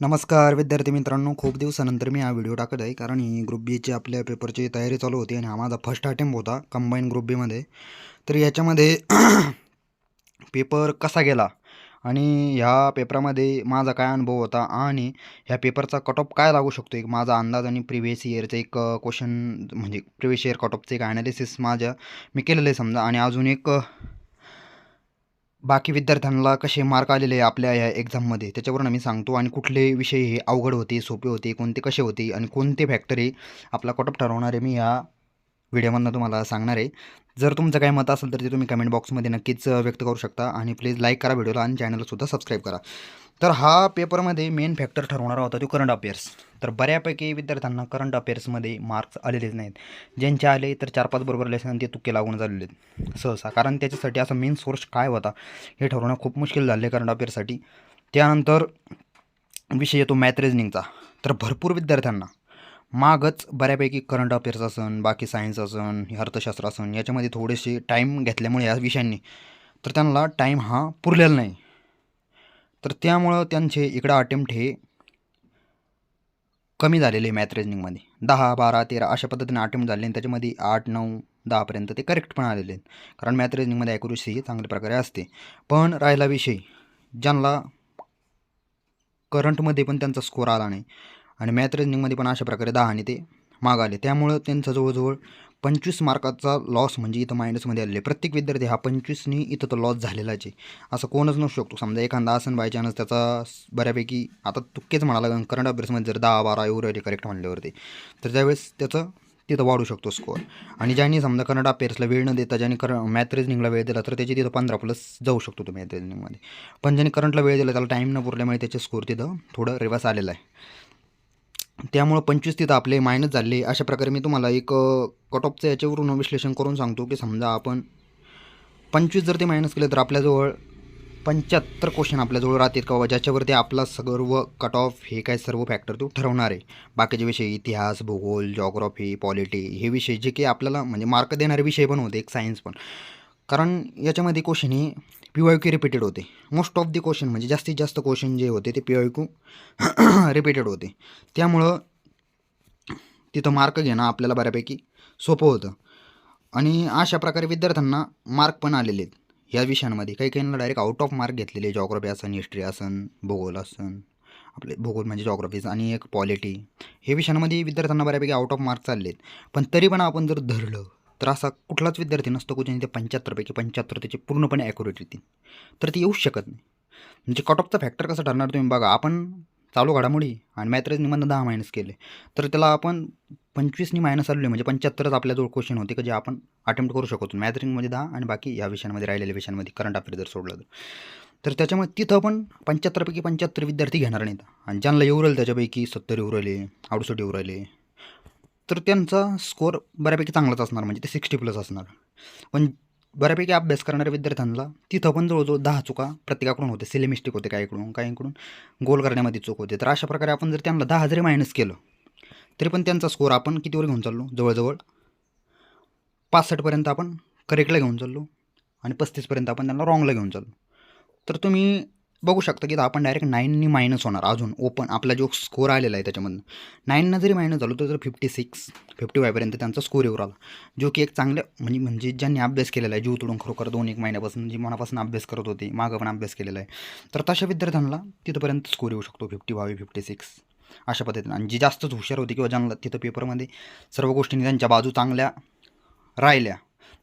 नमस्कार विद्यार्थी मित्रांनो. खूप दिवसानंतर मी हा व्हिडिओ टाकत आहे कारण ही ग्रुप बीची आपल्या पेपरची तयारी चालू होती आणि हा माझा फर्स्ट अटेम्प होता कंबाईन ग्रुप बीमध्ये तर याच्यामध्ये पेपर कसा गेला आणि ह्या पेपरामध्ये माझा काय अनुभव होता आणि ह्या पेपरचा कट ऑफ काय लागू शकतो? एक माझा अंदाज आणि प्रिव्हियस इयरचं एक क्वेश्चन म्हणजे प्रिव्हियस इयर कट ऑफचं एक ॲनालिसिस माझ्या मी केलेलं आहे समजा. आणि अजून एक बाकी विद्यार्थ्यांना कसे मार्क आलेले आहे आपल्या या एक्झाममध्ये त्याच्यावरून आम्ही सांगतो आणि कुठले विषय हे अवघड होते सोपे होते कोणते कसे होते आणि कोणते फॅक्टरी आपला कटअप ठरवणारे मी या व्हिडिओमधनं तुम्हाला सांगणार आहे. जर तुमचं काही मत असेल तर ते तुम्ही कमेंट बॉक्समध्ये नक्कीच व्यक्त करू शकता आणि प्लीज लाईक करा व्हिडिओला आणि चॅनलसुद्धा सबस्क्राईब करा. तर हा पेपरमध्ये मेन फॅक्टर ठरवणारा होता तो करंट अफेअर्स तर बऱ्यापैकी विद्यार्थ्यांना करंट अफेअर्समध्ये मार्क्स आलेलेच नाहीत. ज्यांचे आले तर चार पाच बरोबर लेसन ते तुक्के लागून झालेले आहेत. सहसा. कारण त्याच्यासाठी असा मेन सोर्स काय होता हे ठरवणं खूप मुश्किल झाले करंट अफेअर्ससाठी त्यानंतर विषय येतो मॅथ रेजनिंगचा तर भरपूर विद्यार्थ्यांना मागच बऱ्यापैकी करंट अफेअर्स असन बाकी सायन्स असन अर्थशास्त्र असन याच्यामध्ये थोडेसे टाईम घेतल्यामुळे या विषयांनी तर त्यांना टाईम हा पुरलेला नाही. तर त्यामुळं त्यांचे इकडं अटेम्प्ट हे कमी झालेले मॅथ रिजनिंगमध्ये दहा बारा तेरा अशा पद्धतीने अटेम्प्ट झाले आणि त्याच्यामध्ये आठ नऊ दहापर्यंत ते करेक्ट पण आलेले आहेत. कारण मॅथ रिजनिंगमध्ये ॲक्युरेसी ही चांगल्या प्रकारे असते. पण राहिला विषय ज्यांना करंटमध्ये पण त्यांचा स्कोर आला नाही. आणि मॅथ रिजनिंगमध्ये पण अशा प्रकारे दहा आणि ते माग आले. त्यामुळं त्यांचा जवळजवळ पंचवीस मार्काचा लॉस म्हणजे इथं मायनसमध्ये आलेले प्रत्येक विद्यार्थी हा पंचवीसनी इथं तर लॉस झालेलाच आहे. असं कोणच नसू शकतो. समजा एखादा असन बाय चान्स त्याचा बऱ्यापैकी आता तुक्केच म्हणाला कारण करंट अफेअर्समध्ये जर दहा बारा एवढं करेक्ट म्हणल्यावरती तर त्यावेळेस त्याचं तिथं वाढू शकतो स्कोअर आणि ज्यांनी समजा करंट अफेअर्सला वेळ न देता ज्यांनी कर मॅथ रिजनिंगला वेळ दिला तर त्याची तिथं पंधरा प्लस जाऊ शकतो तो मॅथ रिजनिंगमध्ये पण ज्यांनी करंटला वेळ दिला त्याला टाईम न पुरल्यामुळे त्याचे स्कोअर तिथं थोडं रिवर्स आलेला आहे. त्यामुळं पंचवीस तिथं आपले मायनस झाले. अशा प्रकारे मी तुम्हाला एक कट ऑफचं याच्यावरून विश्लेषण करून सांगतो की समजा आपण पंचवीस जर ते मायनस केले तर आपल्याजवळ पंच्याहत्तर क्वेश्चन आपल्याजवळ राहतात का बाबा? ज्याच्यावरती आपला सर्व कट ऑफ हे काय सर्व फॅक्टर तो ठरवणार आहे. बाकीचे विषय इतिहास भूगोल जॉग्रॉफी पॉलिटी हे विषय जे की आपल्याला म्हणजे मार्क देणारे विषय पण होते एक सायन्स पण. कारण याच्यामध्ये क्वेश्चन हे पी वाय क्यू रिपीटेड होते. मोस्ट ऑफ दी क्वेश्चन म्हणजे जास्तीत जास्त क्वेश्चन जे होते ते पी वाय क्यू रिपीटेड होते. त्यामुळं तिथं मार्क घेणं आपल्याला बऱ्यापैकी सोपं होतं. आणि अशा प्रकारे विद्यार्थ्यांना मार्क पण आलेले आहेत. ह्या विषयांमध्ये काही काहींना डायरेक्ट आउट ऑफ मार्क घेतलेले जॉग्रफी असन हिस्ट्री असन भूगोल असन. आपले भूगोल म्हणजे जॉग्रफीज आणि एक पॉलिटी हे विषयांमध्ये विद्यार्थ्यांना बऱ्यापैकी आउट ऑफ मार्क चालले आहेत पण तरी पण आपण जर धरलं तर असा कुठलाच विद्यार्थी नसतो की ज्याने ते पंच्याहत्तरपैकी पंच्याहत्तर त्याचे पूर्णपणे ॲक्युरेट येतील तर ते येऊच शकत नाही. म्हणजे कट ऑफचा फॅक्टर कसं ठरणार तुम्ही? बघा आपण चालू घडामोडी आणि मॅथ निबंध दहा मायनस केले. तर त्याला आपण पंचवीसनी मायनस आलेले म्हणजे पंच्याहत्तरच आपल्याजवळ क्वेश्चन होते की जे आपण अटेम्प्ट करू शकतो मॅथरिंगमध्ये दहा आणि बाकी या विषयांमध्ये राहिलेल्या विषयांमध्ये करंट अफेअर जर सोडलं तर. तर त्याच्यामुळे तिथं पण पंच्याहत्तरपैकी पंच्याहत्तर विद्यार्थी घेणार नाहीत. आणि ज्यांना येऊ राहिले त्याच्यापैकी सत्तर येऊ राहिले अडुसष्ट येऊ राहिले तर त्यांचा स्कोअर बऱ्यापैकी चांगलाच असणार म्हणजे ते सिक्स्टी प्लस असणार. पण बऱ्यापैकी अभ्यास करणाऱ्या विद्यार्थ्यांना तिथं पण जवळजवळ दहा चुका प्रत्येकाकडून होते सिले मिस्टेक होते काहीकडून काहीकडून गोल करण्यामध्ये चूक होते. तर अशा प्रकारे आपण जर त्यांना दहा जरी मायनस केलं तरी पण त्यांचा स्कोअर आपण कितीवर घेऊन चाललो? जवळजवळ पासष्टपर्यंत आपण करेक्टला घेऊन चाललो आणि पस्तीसपर्यंत आपण त्यांना रॉंगला घेऊन चाललो. तर तुम्ही बघू शकता की तर आपण डायरेक्ट नाईननी मायनस होणार अजून. ओपन आपला जो स्कोर आलेला आहे त्याच्यामधून. नाईननं जरी मायनस झालो तर फिफ्टी सिक्स फिफ्टी फायपर्यंत त्यांचा स्कोर येऊ राहिला. जो की एक चांगल्या म्हणजे म्हणजे ज्यांनी अभ्यास केलेला आहे जीव तुडून खरोखर दोन एक महिन्यापासून जी मनापासून अभ्यास करत होते मागं पण अभ्यास केलेला आहे. तर तशा विद्यार्थ्यांना तिथपर्यंत स्कोर येऊ शकतो फिफ्टी फाईव्ह फिफ्टी सिक्स अशा पद्धतीनं. आणि जी जास्तच हुशार होती किंवा ज्यांना तिथं पेपरमध्ये सर्व गोष्टींनी त्यांच्या बाजू चांगल्या राहिल्या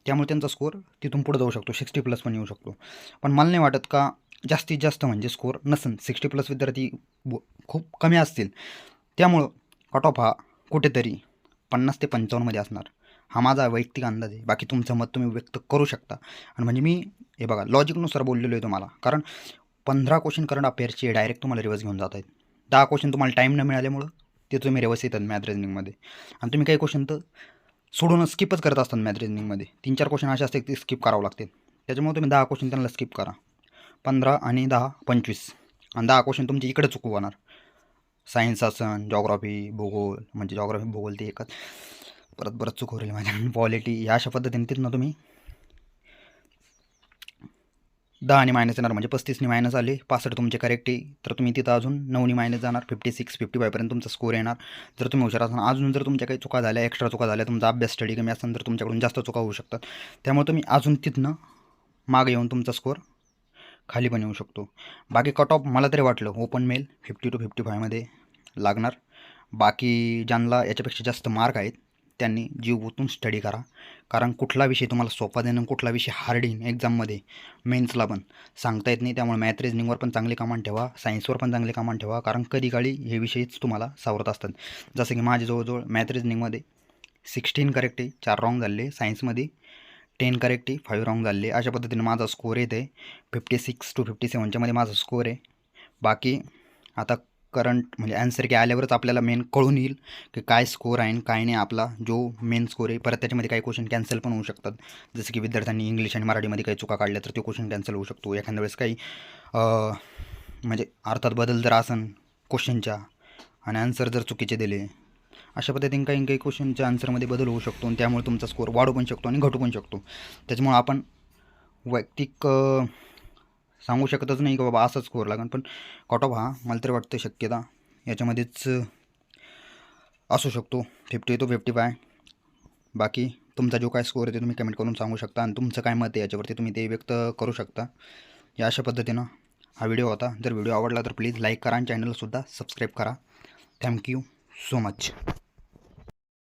त्यामुळे त्यांचा स्कोर तिथून पुढे जाऊ शकतो सिक्स्टी प्लस पण येऊ शकतो. पण मला नाही वाटत का जास्तीत जास्त म्हणजे स्कोर नसन. सिक्स्टी प्लस विद्यार्थी खूप कमी असतील. त्यामुळं कट ऑफ हा कुठेतरी पन्नास ते पंचावन्नमध्ये असणार. हा माझा वैयक्तिक अंदाज आहे. बाकी तुमचं मत तुम्ही व्यक्त करू शकता. आणि म्हणजे मी हे बघा लॉजिकनुसार बोललेलो आहे तुम्हाला. कारण पंधरा क्वेश्चन करंट अफेअरचे डायरेक्ट तुम्हाला रिवर्स घेऊन जात आहेत. दहा क्वेश्चन तुम्हाला टाईम न मिळाल्यामुळं ते तुम्ही रिवर्स येतात मॅथ रिजनिंगमध्ये आणि तुम्ही काही क्वेश्चन तर सोडून स्किपच करत असतात मॅथ रिजनिंगमध्ये तीन चार क्वेश्चन असे असतात ते स्किप करावं लागते त्याच्यामुळे तुम्ही दहा क्वेश्चन त्यांना स्किप करा. पंधरा आणि दहा पंचवीस. आणि दहा क्वेश्चन तुमचे इकडे चुकू होणार. सायन्स असन जॉग्रॉफी भूगोल म्हणजे जॉग्रॉफी भूगोल ते एकच. परत परत चुकू राहील माझ्या. पॉलिटी ह्या अशा पद्धतीने तिथनं तुम्ही दहाने मायनस येणार. म्हणजे पस्तीसने मायनस आले पासष्ट तुमचे करेक्ट आहे. तर तुम्ही तिथं अजून नऊने मायनस जाणार. फिफ्टी सिक्स फिफ्टी फायपर्यंत तुमचा स्कोर येणार. जर तुम्ही हुशार असाल अजून जर तुमच्या काही चुका झाल्या एक्स्ट्रा चुका झाल्या तुमचा अभ्यास स्टडी कमी असेल तर तुमच्याकडून जास्त चुका होऊ शकतात. त्यामुळे तुम्ही अजून तिथनं मागे येऊन तुमचा स्कोर खाली पण येऊ शकतो. बाकी कट ऑफ मला तरी वाटलं open male fifty two fifty फायमध्ये लागणार. बाकी ज्यांना याच्यापेक्षा जास्त मार्क आहेत त्यांनी जीव ओतून स्टडी करा. कारण कुठला विषय तुम्हाला सोपा देणं कुठला विषय हार्ड येईन एक्झाममध्ये मेन्सला पण सांगता येत नाही. त्यामुळे मॅथ रिजनिंगवर पण चांगले कमांड ठेवा सायन्सवर पण चांगले कमांड ठेवा. कारण कधी काळी हे विषयच तुम्हाला सावरत असतात. जसं की माझे जवळजवळ मॅथ रिजनिंगमध्ये सिक्स्टीन करेक्ट आहे चार रॉंग झाले सायन्समध्ये टेन करेक्ट आहे फाईव्ह रॉंग झाले अशा पद्धतीने माझा स्कोअर येत. आहे फिफ्टी सिक्स टू फिफ्टी सेवनच्यामध्ये माझा स्कोअर आहे. बाकी आता करंट म्हणजे ॲन्सर की आल्यावरच आपल्याला मेन कळून येईल की काय स्कोर आहे आणि काय नाही आपला. जो मेन स्कोर आहे परत त्याच्यामध्ये काही क्वेश्चन कॅन्सल पण होऊ शकतात. जसं की विद्यार्थ्यांनी इंग्लिश आणि मराठीमध्ये काही चुका काढल्या तर ते क्वेश्चन कॅन्सल होऊ शकतो. एखाद्या वेळेस काही म्हणजे अर्थात बदल जर असन क्वेश्चनच्या आणि आन्सर जर चुकीचे दिले अशा पद्धतीने काही काही क्वेश्चनच्या आन्सरमध्ये बदल होऊ शकतो आणि त्यामुळे तुमचा स्कोअर वाढू पण शकतो आणि घटू पण शकतो. त्याच्यामुळे आपण वैयक्तिक सांगू शकतच नाही की बाबा असाच स्कोअर लागेल. पण कट ऑफ हा मला तरी वाटतं शक्यता याच्यामध्येच असू शकतो. फिफ्टी टू फिफ्टी फाय बाकी तुमचा जो काय स्कोअर आहे ते तुम्ही कमेंट करून सांगू शकता आणि तुमचं काय मत आहे याच्यावरती तुम्ही ते व्यक्त करू शकता. या अशा पद्धतीनं हा व्हिडिओ होता. जर व्हिडिओ आवडला तर प्लीज लाईक करा आणि चॅनलसुद्धा सबस्क्राईब करा. Thank you so much